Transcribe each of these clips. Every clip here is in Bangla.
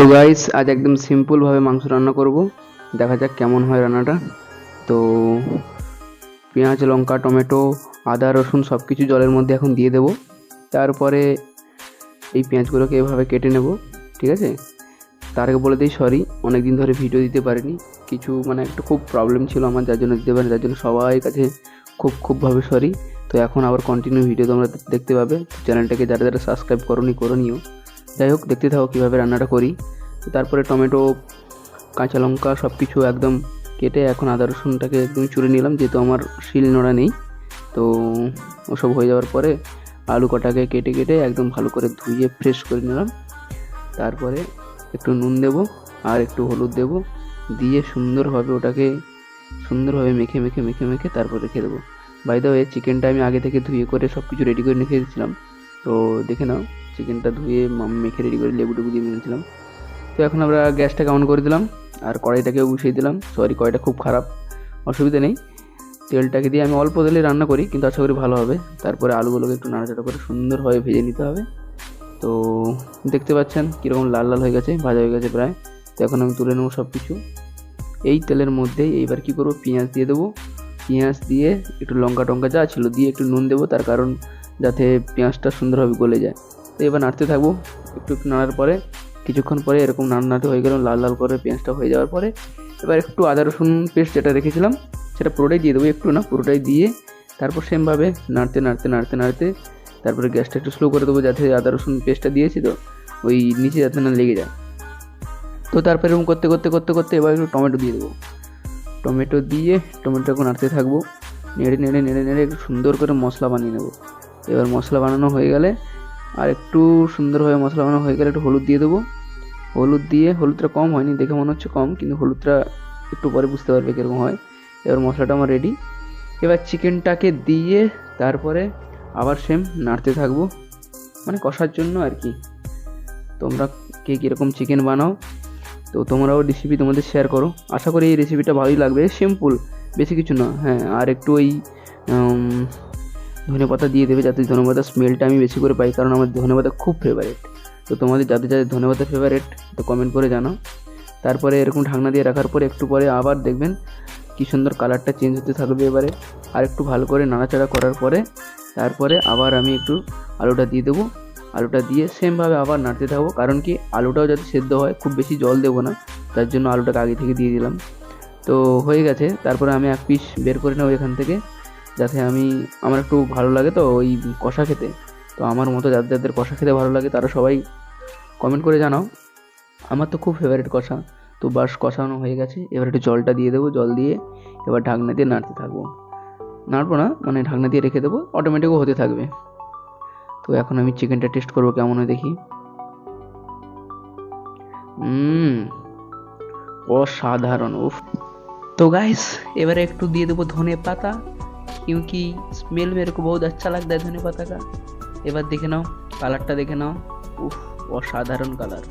তো গাইস আজ একদম সিম্পলভাবে মাংস রান্না করব। দেখা যাক কেমন হয় রান্নাটা। তো পেঁয়াজ, লঙ্কা, টমেটো, আদা, রসুন সব কিছু জলের মধ্যে এখন দিয়ে দেবো। তারপরে এই পেঁয়াজগুলোকে এভাবে কেটে নেব, ঠিক আছে? তার আগে বলে দিই সরি অনেক দিন ধরে ভিডিও দিতে পারিনি। কিছু মানে একটু খুব প্রবলেম ছিল আমার, যার জন্য দিতে পারিনি, যার জন্য সবাই কাছে খুব খুবভাবে সরি তো এখন আবার কন্টিনিউ ভিডিও তোমরা দেখতে পাবে। চ্যানেলটাকে যারা যারা সাবস্ক্রাইব করোনি, করো নিও। যাই হোক, দেখতে থাকো কীভাবে রান্নাটা করি। তারপরে টমেটো, কাঁচা লঙ্কা সব কিছু একদম কেটে এখন আদা রসুনটাকে একদম চুড়ে নিলাম, যেহেতু আমার শিল নোড়া নেই। তো ওসব হয়ে যাওয়ার পরে আলু কটাকে কেটে কেটে একদম ভালো করে ধুয়ে ফ্রেশ করে নিলাম। তারপরে একটু নুন দেব আর একটু হলুদ দেব, দিয়ে সুন্দরভাবে ওটাকে সুন্দরভাবে মেখে মেখে মেখে মেখে তারপর রেখে দেবো। বাই দ্য চিকেনটা আমি আগে থেকে ধুয়ে করে সব কিছু রেডি করে রেখে দিয়েছিলাম। তো দেখে নাও চিকেনটা ধুয়ে মেখে রেডি করে লেবু টেবু দিয়ে নিয়েছিলাম তো এখন আমরা গ্যাসটাকে অন করে দিলাম, আর কড়াইটাকেও বসিয়ে দিলাম। সরি কড়াইটা খুব খারাপ, অসুবিধা নেই। তেলটাকে দিয়ে আমি অল্প তেলে রান্না করি, কিন্তু আশা করি ভালো হবে। তারপরে আলুগুলোকে একটু নাড়াচাড়া করে সুন্দরভাবে ভেজে নিতে হবে। তো দেখতে পাচ্ছেন, কীরকম লাল লাল হয়ে গেছে, ভাজা হয়ে গেছে প্রায়। তো এখন আমি তুলে নেব সব কিছু এই তেলের মধ্যেই এইবার কি করব? পেঁয়াজ দিয়ে দেবো। পেঁয়াজ দিয়ে একটু লঙ্কা টঙ্কা যা ছিল দিয়ে একটু নুন দেবো, তার কারণ যাতে পেঁয়াজটা সুন্দরভাবে গলে যায়। তো এবার নাড়তে থাকব, একটু একটু নাড়ার পরে, কিছুক্ষণ পরে এরকম নাড় নাড়তে হয়ে গেল, লাল লাল করে পেঁয়াজটা হয়ে যাওয়ার পরে, এবার একটু আদা রসুন পেস্ট যেটা রেখেছিলাম, সেটা পুরোটাই দিয়ে দেবো একটু না, পুরোটাই দিয়ে তারপর সেমভাবে নাড়তে নাড়তে নাড়তে নাড়তে তারপরে গ্যাসটা একটু স্লো করে দেবো, যাতে আদা রসুন পেস্টটা দিয়েছি তো, ওই নিচে যাতে না লেগে যায়। তো তারপরে এরকম করতে করতে করতে করতে এবার একটু টমেটো দিয়ে দেবো। টমেটো দিয়ে টমেটোকে নাড়তে থাকব। নেড়ে নেড়ে নেড়ে নেড়ে একটু সুন্দর করে মশলা বানিয়ে নেব। এবার মশলা বানানো হয়ে গেলে আর একটু সুন্দরভাবে মশলা বানানো হয়ে গেলে একটু হলুদ দিয়ে দেবো। হলুদ দিয়ে, হলুদটা কম হয়নি, দেখে মনে হচ্ছে কম, কিন্তু হলুদটা একটু পরে বুঝতে পারবে কীরকম হয়। এবার মশলাটা আমার রেডি এবার চিকেনটাকে দিয়ে তারপরে আবার সেম নাড়তে থাকব। মানে কষার জন্য আর কি। তোমরা কে কীরকম চিকেন বানাও তো তোমরাও রেসিপি তোমাদের শেয়ার করো। আশা করি এই রেসিপিটা ভালোই লাগবে। সিম্পল বেশি কিছু না হ্যাঁ আর একটু ওই ধনে পাতা দিয়ে দেবে যাতে ধনে পাতার স্মেলটা আমি বেশি করে পাই, কারণ আমার ধনে পাতা খুব ফেভারেট তো তোমাদের যাদের যাদের ধনে পাতা ফেভারিট তো কমেন্ট করে জানাও। তারপরে এরকম ঢাকনা দিয়ে রাখার পরে একটু পরে আবার দেখবেন কী সুন্দর কালারটা চেঞ্জ হতে থাকবে এবারে। আর একটু ভালো করে নাড়াচাড়া করার পরে, তারপরে আবার আমি একটু আলুটা দিয়ে দেবো। আলুটা দিয়ে সেমভাবে আবার নাড়তে থাকব। কারণ কি, আলুটাও যাতে সেদ্ধ হয়, খুব বেশি জল দেবো না। তার জন্য আলুটাকে আগে থেকে দিয়ে দিলাম। তো হয়ে গেছে। তারপরে আমি এক পিস বের করে নেব এখান থেকে, যাতে আমি, আমার একটু ভালো লাগে তো ওই কষা খেতে। তো আমার মতো যাদের যাদের কষা খেতে ভালো লাগে, তারা সবাই কমেন্ট করে জানাও। আমার তো খুব ফেভারিট কষা। তো বাস কষানো হয়ে গেছে। এবার একটু জলটা দিয়ে দেবো, জল দিয়ে এবার ঢাকনা দিয়ে নাড়তে থাকব। নাড়বো না মানে ঢাকনা দিয়ে রেখে দেবো অটোমেটিকও হতে থাকবে। তো এখন আমি চিকেনটা টেস্ট করবো কেমন হয় দেখি হুম অসাধারণ উফ तो गाइस এবারে একটু দিয়ে দেবো ধনে পাতা क्योंकि स्मेल मेरे को बहुत अच्छा लगता है धने पाता का এবার দেখে নাও কালারটা দেখে নাও উফ অসাধারণ কালার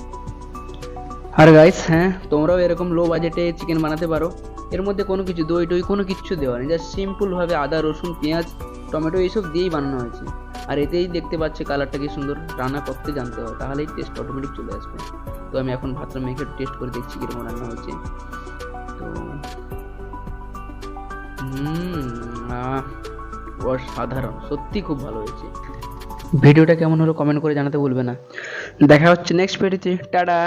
আর গাইস হ্যাঁ তোমরাও এরকম লো বাজেটে চিকেন বানাতে পারো এর মধ্যে কোনো কিছু দই টই কোনো কিছু দেওয়া নেই জাস্ট সিম্পলভাবে আদা রসুন পেঁয়াজ টমেটো এইসব দিয়েই বানানো হয়েছে আর এতেই দেখতে পাচ্ছে কালারটা কি সুন্দর। রান্না করতে জানতে হবে, তাহলেই টেস্ট অটোমেটিক চলে আসবে। তো আমি এখন ভাতটা মেখে টেস্ট করে দেখছি কীরকম রান্না হয়েছে। তো অসাধারণ সত্যি খুব ভালো হয়েছে। ভিডিওটা কেমন হলো কমেন্ট করে জানাতে ভুলবে না। দেখা হচ্ছে নেক্সট ভিডিওতে টাটা।